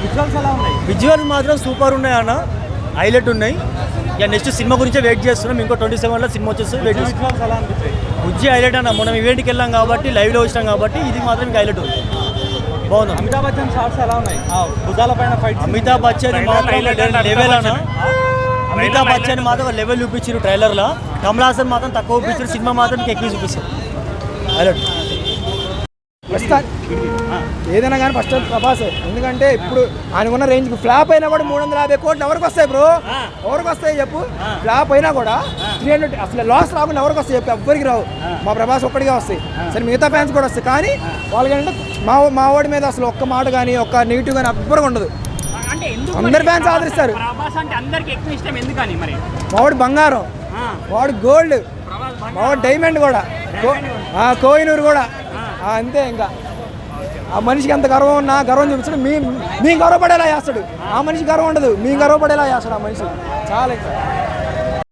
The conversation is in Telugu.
విజువల్స్ విజువల్ మాత్రం సూపర్ ఉన్నాయి అన్న. హైలైట్ ఉన్నాయి. ఇక నెక్స్ట్ సినిమా గురించే వెయిట్ చేస్తున్నాం. ఇంకో ట్వంటీ సెవెన్లో సినిమా వచ్చేసి వెయిట్ చేస్తున్నాం. బుజ్జి హైలైట్ అన్న. మనం ఈవెంట్కి వెళ్ళాం కాబట్టి లైవ్లో వచ్చినాం కాబట్టి ఇది మాత్రం ఇంకా హైలైట్ ఉంది. బాగుంది. అమితాబ్ బచ్చన్ షార్ట్స్ ఎలా ఉన్నాయి? ఆ భుజాల పైన ఫైట్ అమితాబ్ బచ్చన్ మాత్రం లెవెల్ అన్న. అమితాబ్ బచ్చన్ మాత్రం లెవెల్ చూపించారు ట్రైలర్లో కమల్ హాసన్ మాత్రం తక్కువ చూపించారు సినిమా మాత్రం ఎక్కువ చూపిస్తారు. హైలైట్. ఏదైనా కానీ ఫస్ట్ ప్రభాస్. ఎందుకంటే ఇప్పుడు ఆయన ఉన్న రేంజ్ ఫ్లాప్ అయినా కూడా మూడు వందల యాభై కోట్లు ఎవరికి వస్తాయి బ్రో? ఎవరికి వస్తాయి చెప్పు? ఫ్లాప్ అయినా కూడా త్రీ హండ్రెడ్ అసలు లాస్ రాకుండా ఎవరికి వస్తాయి చెప్పు? ఎవ్వరికి రావు. మా ప్రభాస్ ఒక్కడిగా వస్తాయి. సరే మిగతా ఫ్యాన్స్ కూడా వస్తాయి. కానీ వాళ్ళకి ఏంటంటే మా మా వాడి మీద అసలు ఒక్క మాట కానీ ఒక్క నెగిటివ్ కానీ ఎవ్వరికి ఉండదు. అందరు fans ఆదరిస్తారు. వాడు బంగారం. వాడు గోల్డ్ వాడు డైమండ్ కూడా. కో- ఆ, కోహినూరు కూడా. అంతే ఇంకా. ఆ మనిషికి ఎంత గర్వం ఉన్నా గర్వం చూపించడు మీ మీ గర్వపడేలా చేస్తాడు. ఆ మనిషి గర్వం ఉండదు. మీ గర్వపడేలా చేస్తాడు ఆ మనిషి. చాలా ఇంకా.